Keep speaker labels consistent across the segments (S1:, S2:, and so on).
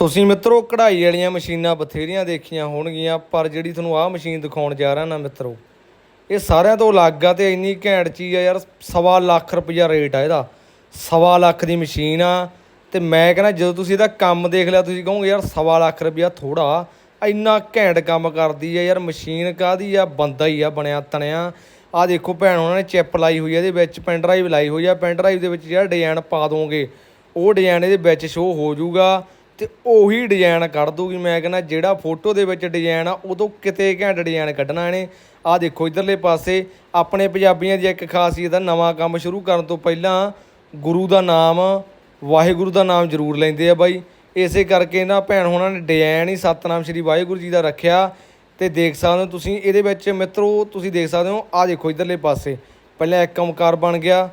S1: ਤੁਸੀਂ ਮਿੱਤਰੋ, ਕਢਾਈ ਵਾਲੀਆਂ ਮਸ਼ੀਨਾਂ ਬਥੇਰੀਆਂ ਦੇਖੀਆਂ ਹੋਣਗੀਆਂ, ਪਰ ਜਿਹੜੀ ਤੁਹਾਨੂੰ ਆਹ ਮਸ਼ੀਨ ਦਿਖਾਉਣ ਜਾ ਰਿਹਾ ਨਾ ਮਿੱਤਰੋ, ਇਹ ਸਾਰਿਆਂ ਤੋਂ ਅਲੱਗ ਆ ਤੇ ਇੰਨੀ ਘੈਂਟ ਚੀਜ਼ ਆ ਯਾਰ, ਸਵਾ ਲੱਖ ਰੁਪਈਆ ਰੇਟ ਆ ਇਹਦਾ। ਸਵਾ ਲੱਖ ਦੀ ਮਸ਼ੀਨ ਆ ਤੇ ਮੈਂ ਕਹਿੰਦਾ ਜਦੋਂ ਤੁਸੀਂ ਇਹਦਾ ਕੰਮ ਦੇਖ ਲਿਆ, ਤੁਸੀਂ ਕਹੋਗੇ ਯਾਰ ਸਵਾ ਲੱਖ ਰੁਪਈਆ ਥੋੜਾ ਇੰਨਾ ਘੈਂਟ ਕੰਮ ਕਰਦੀ ਆ ਯਾਰ, ਮਸ਼ੀਨ ਕਾਦੀ ਆ? ਬੰਦਾ ਹੀ ਆ ਬਣਿਆ, ਤਣਿਆ। ਆ ਦੇਖੋ ਭੈਣ, ਉਹਨਾਂ ਨੇ ਚਿੱਪ ਲਾਈ ਹੋਈ ਆ, ਇਹਦੇ ਵਿੱਚ ਪੈਨ ਡਰਾਈਵ ਲਾਈ ਹੋਈ ਆ, ਪੈਨ ਡਰਾਈਵ ਦੇ ਵਿੱਚ ਜਿਹੜਾ ਡਿਜ਼ਾਈਨ ਪਾ ਦੋਗੇ, ਉਹ ਡਿਜ਼ਾਈਨ ਇਹਦੇ ਵਿੱਚ ਸ਼ੋ ਹੋ ਜਾਊਗਾ। ਤੇ ਉਹੀ ਡਿਜ਼ਾਈਨ ਕੱਢ ਦੂਗੀ ਮੈਂ ਕਹਿੰਦਾ ਜਿਹੜਾ ਫੋਟੋ ਦੇ ਵਿੱਚ ਡਿਜ਼ਾਈਨ ਆ, ਉਦੋਂ ਕਿਤੇ ਘੈਂਟ ਡਿਜ਼ਾਈਨ ਕੱਢਣਾ ਇਹਨੇ। ਆ ਦੇਖੋ ਇਧਰਲੇ ਪਾਸੇ, ਆਪਣੇ ਪੰਜਾਬੀਆਂ ਦੀ ਇੱਕ ਖਾਸੀਅਤ ਆ, ਨਵਾਂ ਕੰਮ ਸ਼ੁਰੂ ਕਰਨ ਤੋਂ ਪਹਿਲਾਂ ਗੁਰੂ ਦਾ ਨਾਮ, ਵਾਹਿਗੁਰੂ ਦਾ ਨਾਮ ਜ਼ਰੂਰ ਲੈਂਦੇ ਆ ਬਾਈ। ਇਸੇ ਕਰਕੇ ਨਾ ਭੈਣ ਹੋਣਾ ਨੇ ਡਿਜ਼ਾਈਨ ਹੀ ਸਤਨਾਮ ਸ਼੍ਰੀ ਵਾਹਿਗੁਰੂ ਜੀ ਦਾ ਰੱਖਿਆ। ਤੇ ਦੇਖ ਸਕਦੇ ਹੋ ਤੁਸੀਂ, ਇਹਦੇ ਵਿੱਚ ਮਿੱਤਰੋ, ਤੁਸੀਂ ਦੇਖ ਸਕਦੇ ਹੋ ਆ ਦੇਖੋ ਇਧਰਲੇ ਪਾਸੇ। ਪਹਿਲਾਂ ਇੱਕ ਓਮਕਾਰ ਬਣ ਗਿਆ।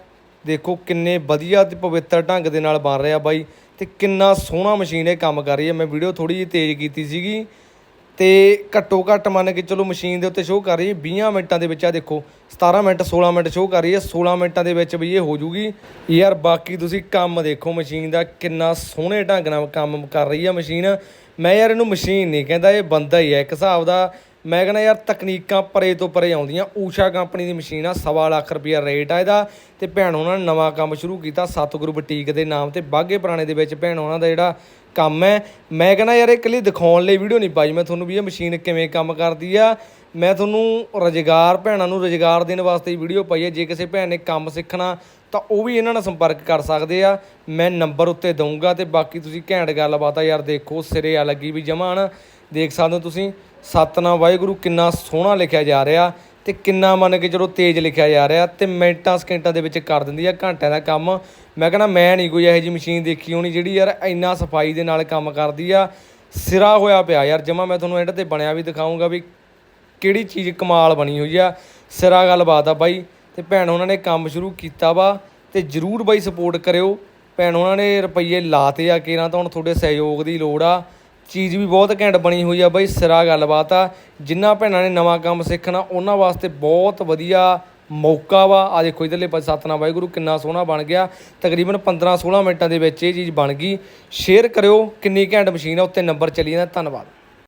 S1: ਦੇਖੋ ਕਿੰਨੇ ਵਧੀਆ ਤੇ ਪਵਿੱਤਰ ਢੰਗ ਦੇ ਨਾਲ ਬਣ ਰਿਹਾ ਬਾਈ ਤੇ ਕਿੰਨਾ ਸੋਹਣਾ ਮਸ਼ੀਨ ਇਹ ਕੰਮ ਕਰ ਰਹੀ ਹੈ। ਮੈਂ ਵੀਡੀਓ ਥੋੜੀ ਜਿਹੀ ਤੇਜ਼ ਕੀਤੀ ਸੀਗੀ ਤੇ ਘੱਟੋ ਘੱਟ ਮੰਨ ਕੇ ਚਲੋ ਮਸ਼ੀਨ ਦੇ ਉੱਤੇ ਸ਼ੋਅ ਕਰ ਰਹੀ ਹੈ। 20 ਮਿੰਟਾਂ ਦੇ ਵਿੱਚ ਆ ਦੇਖੋ 17 ਮਿੰਟ 16 ਮਿੰਟ ਸ਼ੋਅ ਕਰ ਰਹੀ ਹੈ। 16 ਮਿੰਟਾਂ ਦੇ ਵਿੱਚ ਵੀ ਇਹ ਹੋ ਜੂਗੀ। ਯਾਰ ਬਾਕੀ ਤੁਸੀਂ ਕੰਮ ਦੇਖੋ ਮਸ਼ੀਨ ਦਾ ਕਿੰਨਾ ਸੋਹਣੇ ਢੰਗ ਨਾਲ ਕੰਮ ਕਰ ਰਹੀ ਹੈ ਮਸ਼ੀਨ। ਮੈਂ ਯਾਰ ਇਹਨੂੰ ਮਸ਼ੀਨ ਨਹੀਂ ਕਹਿੰਦਾ, ਇਹ ਬੰਦਾ ਹੀ ਹੈ। ਇੱਕ ਹਿਸਾਬ ਦਾ ਮੈਂ ਕਹਿੰਦਾ ਯਾਰ ਤਕਨੀਕਾਂ ਪਰੇ ਤੋਂ ਪਰੇ ਆਉਂਦੀਆਂ। ਊਸ਼ਾ ਕੰਪਨੀ ਦੀ ਮਸ਼ੀਨ ਆ, ਸਵਾ ਲੱਖ ਰੁਪਈਆ ਰੇਟ ਆ ਇਹਦਾ। ਤੇ ਭੈਣ ਉਹਨਾਂ ਨੇ ਨਵਾਂ ਕੰਮ ਸ਼ੁਰੂ ਕੀਤਾ ਸਤਿਗੁਰੂ ਬੁਟੀਕ ਦੇ ਨਾਮ ਤੇ। ਬਾਗੇ ਪੁਰਾਣੇ ਦੇ ਵਿੱਚ ਭੈਣ ਉਹਨਾਂ ਦਾ ਜਿਹੜਾ ਕੰਮ ਹੈ। ਮੈਂ ਕਹਿੰਦਾ ਯਾਰ ਇਹ ਇਕੱਲੀ ਦਿਖਾਉਣ ਲਈ ਵੀਡੀਓ ਨਹੀਂ ਪਾਈ। ਮੈਂ ਤੁਹਾਨੂੰ ਵੀ ਇਹ ਮਸ਼ੀਨ ਕਿਵੇਂ ਕੰਮ ਕਰਦੀ ਆ। ਮੈਂ ਤੁਹਾਨੂੰ ਰੁਜ਼ਗਾਰ ਭੈਣਾਂ ਨੂੰ ਰੁਜ਼ਗਾਰ ਦੇਣ ਵਾਸਤੇ ਹੀ ਵੀਡੀਓ ਪਾਈ ਹੈ। ਜੇ ਕਿਸੇ ਭੈਣ ਨੇ ਕੰਮ ਸਿੱਖਣਾ, ਤਾਂ ਉਹ ਵੀ ਇਹਨਾਂ ਨਾਲ ਸੰਪਰਕ ਕਰ ਸਕਦੇ ਆ। ਮੈਂ ਨੰਬਰ ਉੱਤੇ ਦਊਂਗਾ ਤੇ ਬਾਕੀ ਤੁਸੀਂ ਘੈਂਟ ਗੱਲਬਾਤ ਆ। ਯਾਰ ਦੇਖੋ, ਸਿਰੇ ਆ ਲੱਗੀ ਵੀ ਜਮਾਨ ਦੇਖ ਸਕਦੇ ਹੋ ਤੁਸੀਂ। ਸਤਨਾਮ ਵਾਹਿਗੁਰੂ ਕਿੰਨਾ ਸੋਹਣਾ ਲਿਖਿਆ ਜਾ ਰਿਹਾ ਤੇ ਕਿੰਨਾ ਮੰਨ ਕੇ ਚਲੋ ਤੇਜ਼ ਲਿਖਿਆ ਜਾ ਰਿਹਾ ਤੇ ਮਿੰਟਾਂ ਸਕਿੰਟਾਂ ਦੇ ਵਿੱਚ ਕਰ ਦਿੰਦੀ ਆ, ਘੰਟਿਆਂ ਦਾ ਕੰਮ। ਮੈਂ ਕਹਿੰਦਾ ਮੈਂ ਨਹੀਂ ਕੋਈ ਇਹੋ ਜਿਹੀ ਮਸ਼ੀਨ ਦੇਖੀ ਹੋਣੀ ਜਿਹੜੀ ਯਾਰ ਇੰਨਾ ਸਫ਼ਾਈ ਦੇ ਨਾਲ ਕੰਮ ਕਰਦੀ ਆ। ਸਿਰਾ ਹੋਇਆ ਪਿਆ ਯਾਰ, ਜਮਾ ਮੈਂ ਤੁਹਾਨੂੰ ਐਂਡ ਤੇ ਬਣਿਆ ਵੀ ਦਿਖਾਉਂਗਾ ਵੀ ਕਿਹੜੀ ਚੀਜ਼ ਕਮਾਲ ਬਣੀ ਹੋਈ ਆ। ਸਿਰਾ ਗੱਲਬਾਤ ਆ ਬਾਈ ਤੇ ਭੈਣ ਉਹਨਾਂ ਨੇ ਕੰਮ ਸ਼ੁਰੂ ਕੀਤਾ ਵਾ ਤੇ ਜਰੂਰ ਬਾਈ ਸਪੋਰਟ ਕਰਿਓ। ਭੈਣ ਉਹਨਾਂ ਨੇ ਰੁਪਈਏ ਲਾਤੇ ਆ ਕਿਰਾਂ, ਤਾਂ ਹੁਣ ਤੁਹਾਡੇ ਸਹਿਯੋਗ ਦੀ ਲੋੜ ਆ। ਚੀਜ਼ ਵੀ ਬਹੁਤ ਘੈਂਟ ਬਣੀ ਹੋਈ ਆ ਬਾਈ, ਸਿਰਾ ਗੱਲਬਾਤ ਆ। ਜਿਨ੍ਹਾਂ ਭੈਣਾਂ ਨੇ ਨਵਾਂ ਕੰਮ ਸਿੱਖਣਾ, ਉਹਨਾਂ ਵਾਸਤੇ ਬਹੁਤ ਵਧੀਆ ਮੌਕਾ ਵਾ। ਆ ਦੇਖੋ, ਇਧਰਲੇ ਪਾਸੇ ਸਤਨਾਮ ਵਾਹਿਗੁਰੂ ਕਿੰਨਾ ਸੋਹਣਾ ਬਣ ਗਿਆ। ਤਕਰੀਬਨ 15 16 ਮਿੰਟਾਂ ਦੇ ਵਿੱਚ ਇਹ ਚੀਜ਼ ਬਣ ਗਈ। ਸ਼ੇਅਰ ਕਰਿਓ, ਕਿੰਨੀ ਘੈਂਟ ਮਸ਼ੀਨ ਆ, ਉੱਤੇ ਨੰਬਰ ਚੱਲੀ ਜਾਂਦਾ। ਧੰਨਵਾਦ।